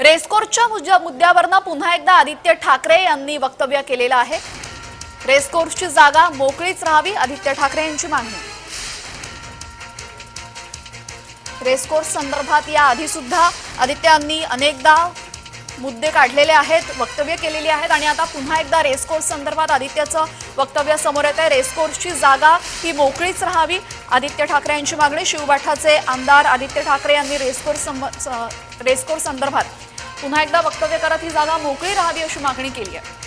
रेसकोर्सच्या मुद्द्यावरनं पुन्हा एकदा आदित्य ठाकरे यांनी वक्तव्य केलेलं आहे. रेसकोर्सची जागा मोकळीच राहावी आदित्य ठाकरे यांची मागणी. रेसकोर्स संदर्भात या आधी सुद्धा आदित्यांनी अनेकदा मुद्दे काढलेले आहेत वक्तव्य केलेली आहेत आणि आता पुन्हा एकदा रेसकोर्स संदर्भात आदित्यचं वक्तव्य समोर येत आहे रेसकोर्सची जागा ही मोकळीच राहावी आदित्य ठाकरे यांची मागणी. शिवबाठाचे आमदार आदित्य ठाकरे यांनी रेसकोर्स रेसकोर्स संदर्भात पुन्हा एकदा वक्तव्य करत ही जागा मोकळी राहावी अशी मागणी केली आहे.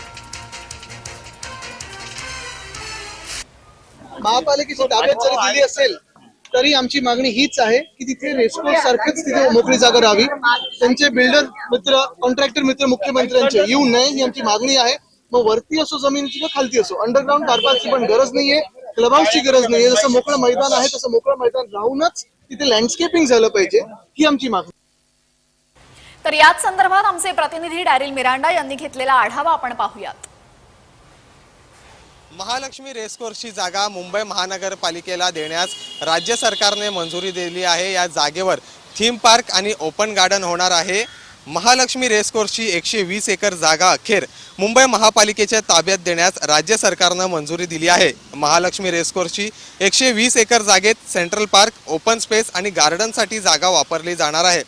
महापालिकेची ताब्यात जरी दिली असेल तरी आमची मागणी हीच आहे की तिथे रेस्कोर्स सारखीच तिथे मोकळी जागा राहावी. त्यांचे बिल्डर मित्र कॉन्ट्रॅक्टर मित्र मुख्यमंत्र्यांचे येऊ नये ही आमची मागणी आहे. मग वरती असो जमिनीची किंवा खालती असो अंडरग्राऊंड कारपारची पण गरज नाहीये क्लब हाऊसची गरज नाहीये. जसं मोकळं मैदान आहे तसं मोकळं मैदान राहूनच तिथे लँडस्केपिंग झालं पाहिजे ही आमची मागणी. तर याच संदर्भात आमचे प्रतिनिधी डॅरिल मिरांडा यांनी घेतलेला आढावा आपण पाहूयात. महालक्ष्मी रेसकोर्सची जागा मुंबई महानगरपालिकेला देण्यास राज्य सरकारने मंजुरी दिली आहे. या जागेवर थीम पार्क आणि ओपन गार्डन होणार आहे. महालक्ष्मी रेसकोर्सची एकशे वीस एकर जागा अखेर मुंबई महापालिकेच्या ताब्यात देण्यास राज्य सरकारनं मंजुरी दिली आहे. महालक्ष्मी रेसकोर्सची एकशे वीस एकर जागेत सेंट्रल पार्क ओपन स्पेस आणि गार्डनसाठी जागा वापरली जाणार आहे.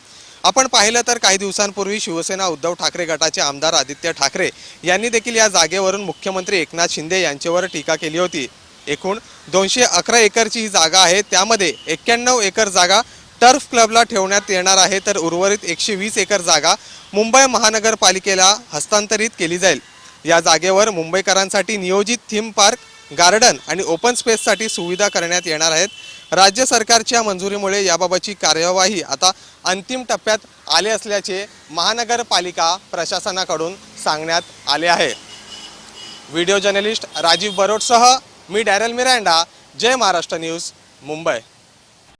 आपण पाहिलं तर काही दिवसांपूर्वी शिवसेना उद्धव ठाकरे गटाचे आमदार आदित्य ठाकरे यांनी देखील या जागेवरून मुख्यमंत्री एकनाथ शिंदे यांच्यावर टीका केली होती. एकूण दोनशे अकरा एकरची ही जागा आहे. त्यामध्ये एक्क्याण्णव एकर जागा टर्फ क्लबला ठेवण्यात येणार आहे. तर उर्वरित एकशे वीस एकर जागा मुंबई महानगरपालिकेला हस्तांतरित केली जाईल. या जागेवर मुंबईकरांसाठी नियोजित थीम पार्क गार्डन आणि ओपन स्पेससाठी सुविधा करण्यात येणार आहेत. राज्य सरकारच्या मंजुरीमुळे याबाबतची कार्यवाही आता अंतिम टप्प्यात आले असल्याचे महानगरपालिका प्रशासनाकडून सांगण्यात आले आहे. व्हिडिओ जर्नलिस्ट राजीव बरोटसह मी डॅरल मिरांडा जय महाराष्ट्र न्यूज मुंबई.